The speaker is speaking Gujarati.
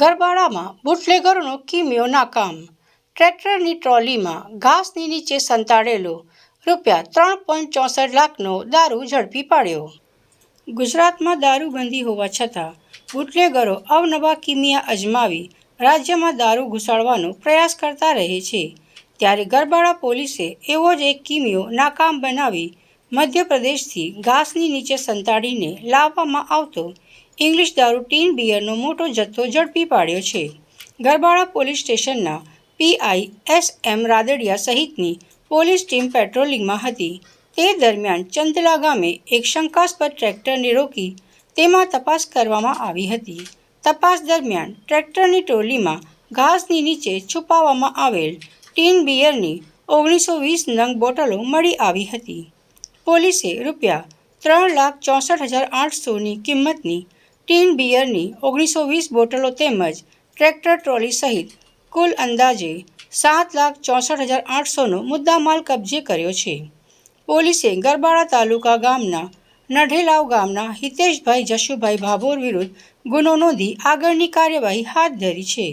ગરબાડામાં બુટલેગરોનો કિમિયો નાકામ ટ્રેક્ટરની ટ્રોલીમાં ઘાસની નીચે સંતાડેલો રૂપિયા ત્રણ પોઈન્ટ ચોસઠ લાખનો દારૂ ઝડપી પાડ્યો. ગુજરાતમાં દારૂબંધી હોવા છતાં બુટલેગરો અવનવા કિમિયા અજમાવી રાજ્યમાં દારૂ ઘુસાડવાનો પ્રયાસ કરતા રહે છે. ત્યારે ગરબાડા પોલીસે એવો જ એક કિમિયો નાકામ બનાવી મધ્યપ્રદેશથી ઘાસની નીચે સંતાડીને લાવવામાં આવતો ઇંગ્લિશ દારૂ ટીન બિયરનો મોટો જથ્થો ઝડપી પાડ્યો છે. ગરબાડા પોલીસ સ્ટેશનના પીઆઈ એસ એમ રાદડિયા સહિતની પોલીસ ટીમ પેટ્રોલિંગમાં હતી. તે દરમિયાન ચંદલા ગામે એક શંકાસ્પદ ટ્રેક્ટરને રોકી તેમાં તપાસ કરવામાં આવી હતી. તપાસ દરમિયાન ટ્રેક્ટરની ટ્રોલીમાં ઘાસની નીચે છુપાવવામાં આવેલ ટીન બિયરની ઓગણીસો વીસ નંગ બોટલો મળી આવી હતી. પોલીસે રૂપિયા ત્રણ લાખ ચોસઠ હજાર આઠસોની કિંમતની ટીન બિયરની ઓગણીસો વીસ બોટલો તેમજ ટ્રેક્ટર ટ્રોલી સહિત કુલ અંદાજે સાત લાખ ચોસઠ હજાર આઠસોનો મુદ્દામાલ કબજે કર્યો છે. પોલીસે ગરબાડા તાલુકા ગામના નઢેલાવ ગામના હિતેશભાઈ જશુભાઈ ભાભોર વિરુદ્ધ ગુનો નોંધી આગળની કાર્યવાહી હાથ ધરી છે.